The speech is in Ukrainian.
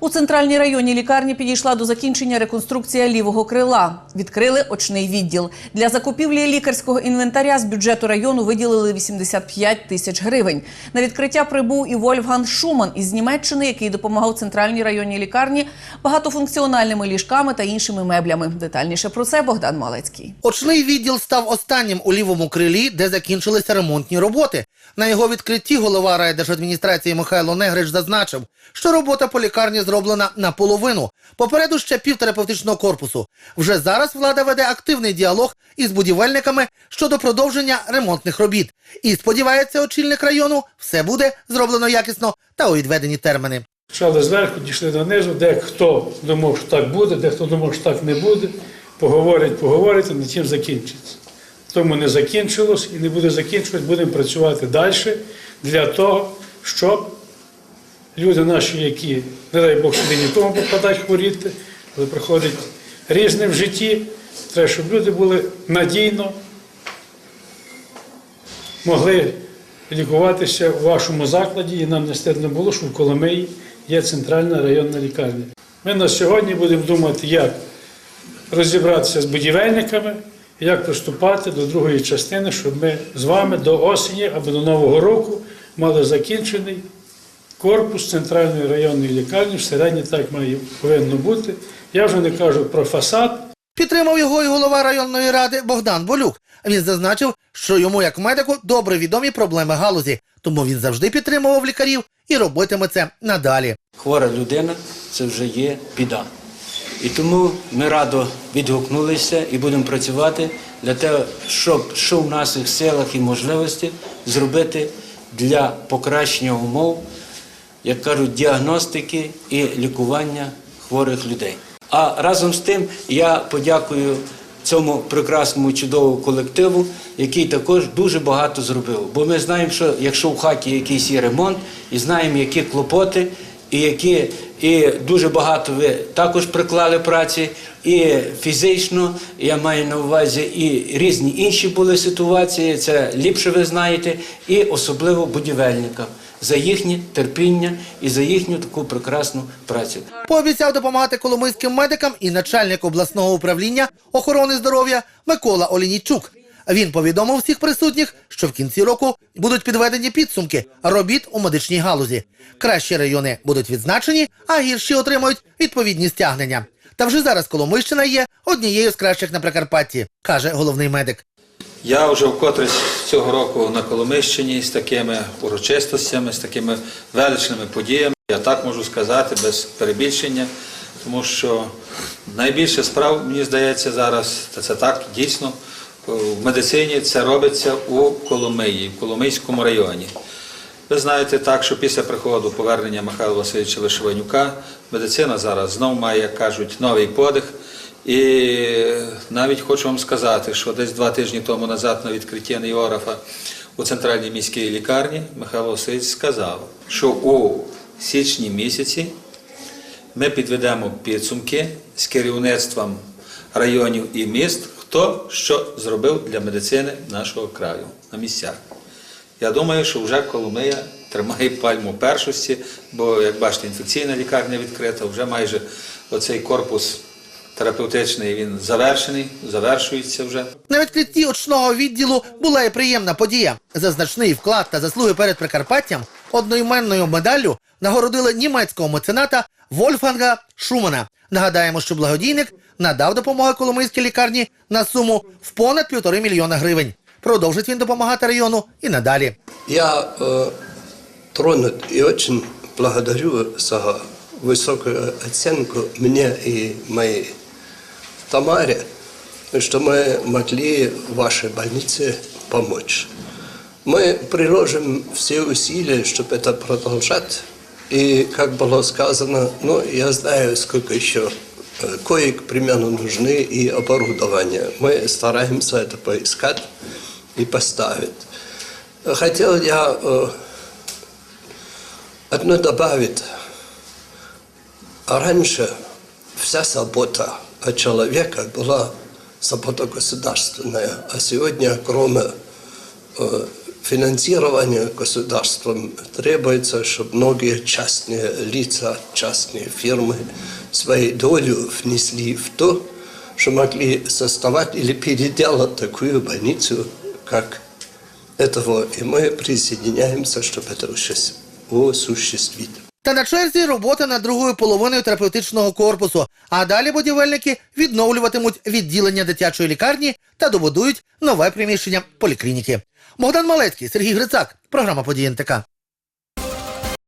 У центральній районній лікарні підійшла до закінчення реконструкція лівого крила. Відкрили очний відділ. Для закупівлі лікарського інвентаря з бюджету району виділили 85 тисяч гривень. На відкриття прибув і Вольфган Шуман із Німеччини, який допомагав центральній районній лікарні багатофункціональними ліжками та іншими меблями. Детальніше про це Богдан Малецький. Очний відділ став останнім у лівому крилі, де закінчилися ремонтні роботи. На його відкритті голова райдержадміністрації Михайло Негрич зазначив, що робота по лікарні зроблена наполовину. Попереду ще півтерапевтичного корпусу. Вже зараз влада веде активний діалог із будівельниками щодо продовження ремонтних робіт. І сподівається, очільник району все буде зроблено якісно та у відведені терміни. Почали зверху, дійшли донизу, де хто думав, що так буде, де хто думав, що так не буде. Поговорять, поговорять, і на чим закінчиться. Тому не закінчилось і не буде закінчуватись, будемо працювати далі для того, щоб люди наші, які, не дай Бог, сюди нікому попадають хворіти, але приходять різне в житті, треба, щоб люди були надійно, могли лікуватися у вашому закладі, і нам не стидно було, що в Коломиї є центральна районна лікарня. Ми на сьогодні будемо думати, як розібратися з будівельниками, як приступати до другої частини, щоб ми з вами до осені або до Нового року мали закінчений корпус центральної районної лікарні. Всередині так має повинно бути. Я вже не кажу про фасад, Підтримав його і голова районної ради Богдан Болюк. Він зазначив, що йому, як медику, добре відомі проблеми галузі, тому він завжди підтримував лікарів і робитиме це надалі. хвора людина це вже є біда. І тому ми радо відгукнулися і будемо працювати для того, щоб що в наших силах і можливості зробити для покращення умов, як кажуть, діагностики і лікування хворих людей. А разом з тим я подякую цьому прекрасному чудовому колективу, який також дуже багато зробив. Бо ми знаємо, що якщо в хаті якийсь є ремонт, і знаємо, які клопоти, і які і дуже багато ви також приклали праці, і фізично, я маю на увазі, і різні інші були ситуації. Це ліпше ви знаєте, і особливо будівельникам за їхнє терпіння і за їхню таку прекрасну працю. Пообіцяв допомагати коломийським медикам і начальник обласного управління охорони здоров'я Микола Олінійчук. Він повідомив всіх присутніх, що в кінці року будуть підведені підсумки робіт у медичній галузі. Кращі райони будуть відзначені, а гірші отримають відповідні стягнення. Та вже зараз Коломийщина є однією з кращих на Прикарпатті, каже головний медик. Я вже вкотре цього року на Коломищині з такими урочистостями, з такими величними подіями. Я так можу сказати без перебільшення, тому що найбільше справ, мені здається, зараз, та це так дійсно, в медицині це робиться у Коломиї, в Коломийському районі. Ви знаєте так, що після приходу повернення Михайла Васильовича Лишеванюка медицина зараз знов має, як кажуть, новий подих. І навіть хочу вам сказати, що десь два тижні тому назад на відкритті Неографа у центральній міській лікарні Михайло Васильович сказав, що у січні місяці ми підведемо підсумки з керівництвом районів і міст, хто що зробив для медицини нашого краю на місцях. Я думаю, що вже Коломия тримає пальму першості, бо, як бачите, інфекційна лікарня відкрита, вже майже оцей корпус терапевтичний він завершений, завершується вже. На відкритті очного відділу була і приємна подія. За значний вклад та заслуги перед Прикарпаттям одноіменною медаллю нагородили німецького мецената Вольфганга Шумана. Нагадаємо, що благодійник надав допомогу Коломийській лікарні на суму в понад півтори мільйона гривень. Продовжить він допомагати району і надалі. Я э, тронут и очень благодарю за высокую оценку мне и моей Тамаре, что мы могли вашей больнице помочь. Мы приложим все усилия, чтобы это продолжать. И, как было сказано, ну, я знаю, сколько еще э, коек примерно нужны и оборудования. Мы стараемся это поискать и поставить. Хотел я э, одно добавить. Раньше вся забота о человеке была забота государственная, а сегодня, кроме э, финансирование государством требуется, чтобы многие частные лица, частные фирмы свою долю внесли в то, что могли создавать или переделать такую больницу, как этого. И мы присоединяемся, чтобы это осуществ- осуществить. Та на черзі робота над другою половиною терапевтичного корпусу. А далі будівельники відновлюватимуть відділення дитячої лікарні та добудують нове приміщення поліклініки. Богдан Малецький, Сергій Грицак, програма «Події НТК».